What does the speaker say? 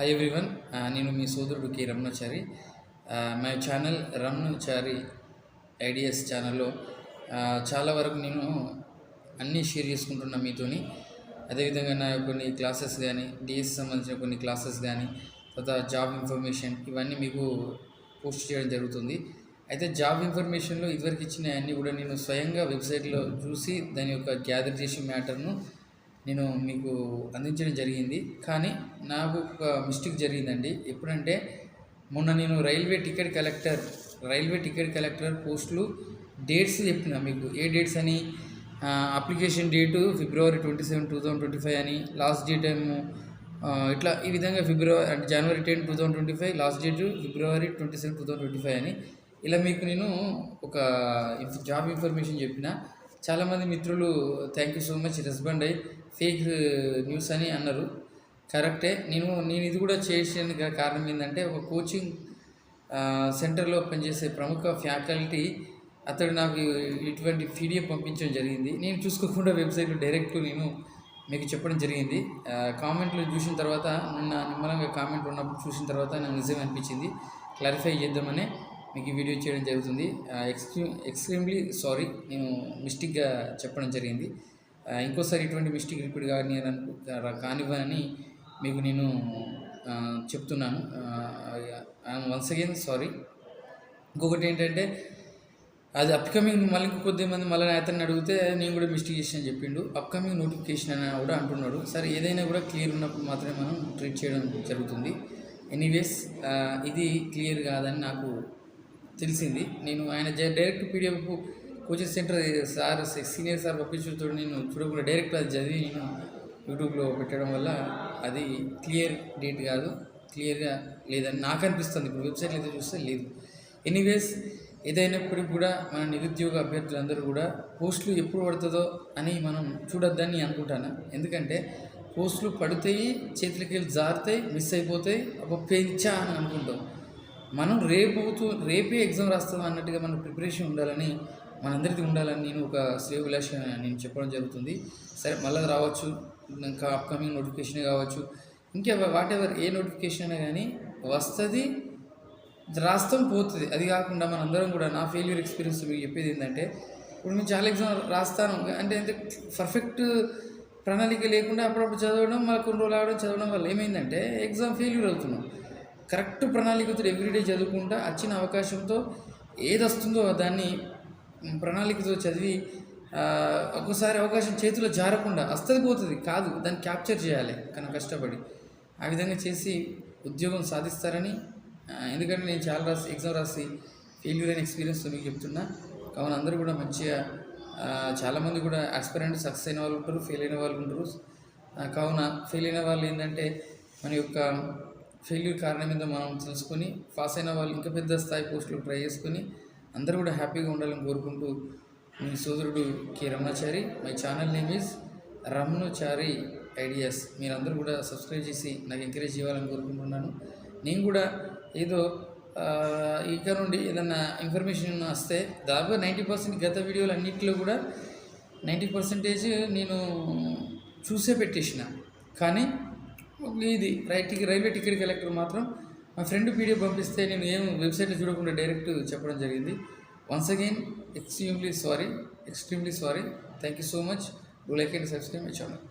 Hi everyone నేను మీ సోదరుడు K Ramanachari. My channel Ramanachari ideas ఛానల్లో చాలా వరకు నేను అన్నీ షేర్ చేసుకుంటున్నా మీతోని. అదేవిధంగా నా కొన్ని క్లాసెస్ కానీ డిఎస్ సంబంధించిన కొన్ని క్లాసెస్ కానీ తర్వాత జాబ్ ఇన్ఫర్మేషన్ ఇవన్నీ మీకు పోస్ట్ చేయడం జరుగుతుంది. అయితే జాబ్ ఇన్ఫర్మేషన్లో ఇదివరకు ఇచ్చిన అన్నీ కూడా నేను స్వయంగా వెబ్సైట్లో చూసి దాని యొక్క గ్యాదర్ చేసే మ్యాటర్ను నేను మీకు అందించడం జరిగింది. కానీ నాకు ఒక మిస్టేక్ జరిగిందండి. ఎప్పుడంటే మొన్న నేను railway ticket collector railway ticket collector పోస్టులు డేట్స్ చెప్పిన మీకు. ఏ డేట్స్ అని? Application date February twenty seven two thousand twenty five అని. లాస్ట్ డేట్ ఏమో ఇట్లా ఈ విధంగా ఫిబ్రవరి అంటే January ten two thousand twenty five last date February twenty seven two thousand twenty five అని. ఇలా మీకు నేను ఒక జాబ్ ఇన్ఫర్మేషన్ చెప్పిన. చాలామంది మిత్రులు thank you so much respond అయ్యి ఫేక్ న్యూస్ అని అన్నారు. కరెక్టే. నేను నేను ఇది కూడా చేసిన కారణం ఏంటంటే ఒక కోచింగ్ సెంటర్లో పనిచేసే ప్రముఖ ఫ్యాకల్టీ అతడు నాకు ఇటువంటి పీడిఎఫ్ పంపించడం జరిగింది. నేను చూసుకోకుండా వెబ్సైట్లో డైరెక్ట్ నేను మీకు చెప్పడం జరిగింది. కామెంట్లు చూసిన తర్వాత నిన్న నిమ్మలంగా కామెంట్ ఉన్నప్పుడు చూసిన తర్వాత నాకు నిజం అనిపించింది. క్లారిఫై చేద్దామనే మీకు వీడియో చేయడం జరుగుతుంది. ఎక్స్ట్రీ ఎక్స్ట్రీమ్లీ సారీ నేను మిస్టేక్గా చెప్పడం జరిగింది. ఇంకోసారి ఇటువంటి మిస్టేక్ రిపీట్ కానీ అనుకు కానివ్వని మీకు నేను చెప్తున్నాను. I'm once again sorry. ఇంకొకటి ఏంటంటే అది అప్కమింగ్ మళ్ళీ కొద్ది మంది మళ్ళీ అతన్ని అడిగితే నేను కూడా మిస్టేక్ చేసిన చెప్పిండు. అప్కమింగ్ నోటిఫికేషన్ అని కూడా అంటున్నాడు. సరే ఏదైనా కూడా క్లియర్ ఉన్నప్పుడు మాత్రమే మనం ట్రీట్ చేయడం జరుగుతుంది. ఎనీవేస్ ఇది క్లియర్ కాదని నాకు తెలిసింది. నేను ఆయన జ- direct PDF coaching centre sir senior sir పంపించుతో నేను చూడకుండా డైరెక్ట్ అది చదివి నేను యూట్యూబ్లో పెట్టడం వల్ల అది క్లియర్ డేట్ కాదు క్లియర్గా లేదని నాకు అనిపిస్తుంది. ఇప్పుడు వెబ్సైట్లో అయితే చూస్తే లేదు. ఎనీవేస్ ఏదైనప్పటికీ కూడా మన నిరుద్యోగ అభ్యర్థులందరూ కూడా పోస్టులు ఎప్పుడు పడుతుందో అని మనం చూడొద్దని అనుకుంటాను. ఎందుకంటే పోస్టులు పడతాయి చేతులకి వెళ్ళి జారుతాయి మిస్ అయిపోతాయి ఒక పెంచా అని అనుకుంటాం. మనం రేపు రేపే ఎగ్జామ్ రాస్తాం అన్నట్టుగా మనం ప్రిపరేషన్ ఉండాలని మనందరిది ఉండాలని నేను ఒక శ్రేయ విలాష నేను చెప్పడం జరుగుతుంది. సరే మళ్ళీ రావచ్చు. ఇంకా అప్కమింగ్ నోటిఫికేషన్ కావచ్చు. ఇంకా వాట్ ఎవర్ ఏ నోటిఫికేషన్ అయినా కానీ వస్తుంది రాస్తాం పోతుంది. అది కాకుండా మనందరం కూడా నా ఫెయిల్యూర్ ఎక్స్పీరియన్స్ మీకు చెప్పేది ఏంటంటే ఇప్పుడు నేను చాలా ఎగ్జామ్ రాస్తాను. అంటే అంటే పర్ఫెక్ట్ ప్రణాళిక లేకుండా అప్పుడప్పుడు చదవడం మళ్ళీ కొన్ని రోజులు ఆడడం చదవడం వల్ల ఏమైందంటే ఎగ్జామ్ ఫెయిల్యూర్ అవుతున్నాం. కరెక్ట్ ప్రణాళికతో ఎవ్రీడే చదువుకుంటా వచ్చిన అవకాశంతో ఏది వస్తుందో దాన్ని ప్రణాళికతో చదివి ఒక్కోసారి అవకాశం చేతిలో జారకుండా వస్తుంది పోతుంది కాదు దాన్ని క్యాప్చర్ చేయాలి కానీ కష్టపడి. ఆ విధంగా చేసి ఉద్యోగం సాధిస్తారని ఎందుకంటే నేను చాలా రాసి ఎగ్జామ్ రాసి ఫెయిల్యూర్ అయిన ఎక్స్పీరియన్స్ మీకు చెప్తున్నా. కావున అందరూ కూడా మంచిగా చాలామంది కూడా ఆస్పిరెంట్ సక్సెస్ అయిన వాళ్ళు ఉంటారు ఫెయిల్ అయిన వాళ్ళు ఉంటారు. కావున ఫెయిల్ అయిన వాళ్ళు ఏంటంటే మన యొక్క ఫెయిల్యూర్ కారణం మీద మనం తెలుసుకొని పాస్ అయిన వాళ్ళు ఇంకా పెద్ద స్థాయి పోస్టులు ట్రై చేసుకొని అందరూ కూడా హ్యాపీగా ఉండాలని కోరుకుంటూ మీ సోదరుడు K Ramanachari my channel name is Ramanachari ideas. మీరందరూ కూడా సబ్స్క్రైబ్ చేసి నాకు ఎంకరేజ్ చేయాలని కోరుకుంటున్నాను. నేను కూడా ఏదో ఇక్కడ ఇక నుండి ఏదన్నా ఇన్ఫర్మేషన్ వస్తే దాదాపు నైంటీ పర్సెంట్ గత వీడియోలు అన్నింటిలో కూడా నైంటీ పర్సెంటేజ్ నేను చూసే పెట్టేసిన. కానీ ఇది రైట్ రైల్వే టికెట్ కలెక్టర్ మాత్రం మా ఫ్రెండ్ పీడిఎఫ్ పంపిస్తే నేను ఏం వెబ్సైట్లో చూడకుండా డైరెక్ట్ చెప్పడం జరిగింది. Once again extremely sorry extremely sorry thank you so much do like and subscribe my channel